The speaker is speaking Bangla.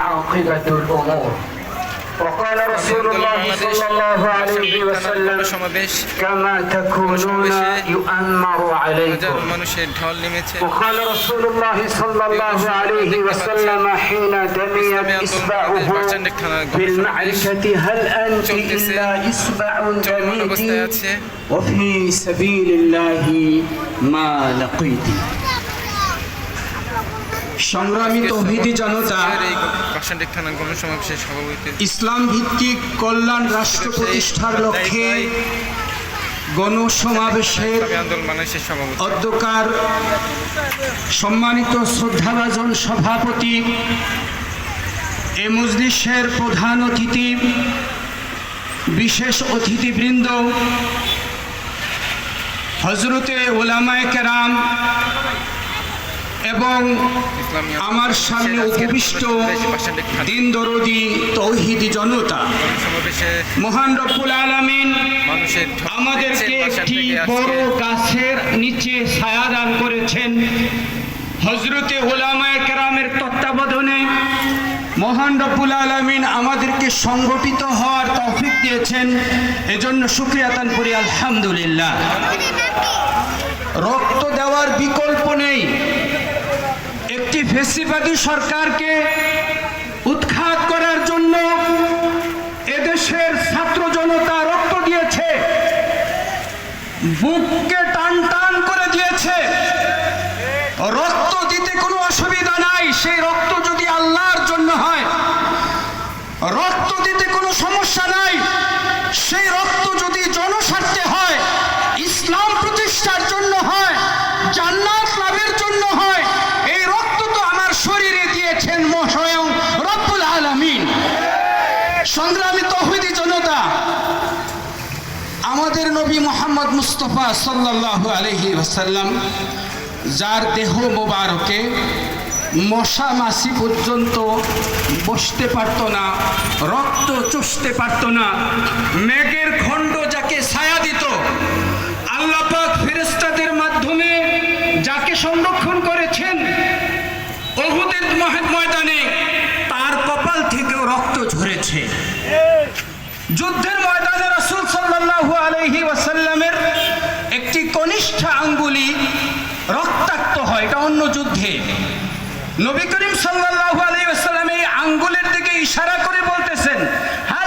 عاقبة الأمور وقال رسول الله صلى الله عليه وسلم সমাবেশ كما تكونون يؤمر হাজার عليكم মানুষের ঢল নেমেছে وقال رسول الله صلى الله عليه وسلم حين دميت إصبعه بالمعركة هل أنت إلا إصبع دميت وفي سبيل الله ما لقيت সংগ্রামী তৌহিদি জনতা থানা গণসমাবেশের সভাপতি ইসলাম ভিত্তিক কল্যাণ রাষ্ট্র প্রতিষ্ঠার লক্ষ্যে গণসমাবেশের অধ্যকার সম্মানিত শ্রদ্ধাভাজন সভাপতি এ মজলিসের প্রধান অতিথি বিশেষ অতিথিবৃন্দ হজরতে ওলামায় কেরাম এবং আমার সামনে উপবিষ্ট দিন দরদি তৌহিদি জনতা। মহান রব্বুল আলামিন আমাদেরকে একটি বড় গাছের নিচে ছায়া দান করেছেন। হজরতে ওলামায় কেরামের তত্ত্বাবধানে মহান রব্বুল আলমিন আমাদেরকে সংগঠিত হওয়ার তৌফিক দিয়েছেন। এজন্য সুক্রিয়াতান করি, আলহামদুলিল্লাহ। রক্ত ফেসিবাদী সরকারকে উৎখাত করার জন্য এদেশের ছাত্র জনতা রক্ত দিয়েছে, বুককে টান টান করে দিয়েছে। রক্ত দিতে কোনো অসুবিধা নাই, সেই রক্ত যদি আল্লাহর জন্য হয় রক্ত দিতে কোনো সমস্যা নাই সেই রক্ত যদি জনস্বার্থে হয় ইসলাম প্রতিষ্ঠার জন্য হয় জান্নাত লাভের জন্য হয় এই রক্ত তো আমার শরীরে দিয়েছেন স্বয়ং রব্বুল আলামিন সংগ্রামী তহিদি জনতা আমাদের নবী মোহাম্মদ মুস্তফা সাল্লাল্লাহু আলহি আসাল্লাম যার দেহ মোবারকে মশা মাসি পর্যন্ত বসতে পারতো না, রক্ত চষতে পারতো না, মেঘের খণ্ড যাকে ছায়া দিত, আল্লাহ পাক ফেরেস্তাদের মাধ্যমে যাকে সংরক্ষণ করেছেন অহুদের ময়দানে, তার কপাল থেকেও রক্ত ঝরেছে। যুদ্ধের রসুল আলহিমের একটি কনিষ্ঠ আঙ্গুলি রক্তাক্ত হয়, এটা অন্য যুদ্ধে। নবী করিম সাল্লাহ আলহিমের আঙ্গুলের দিকে ইশারা করে বলতেছেন হ্যাঁ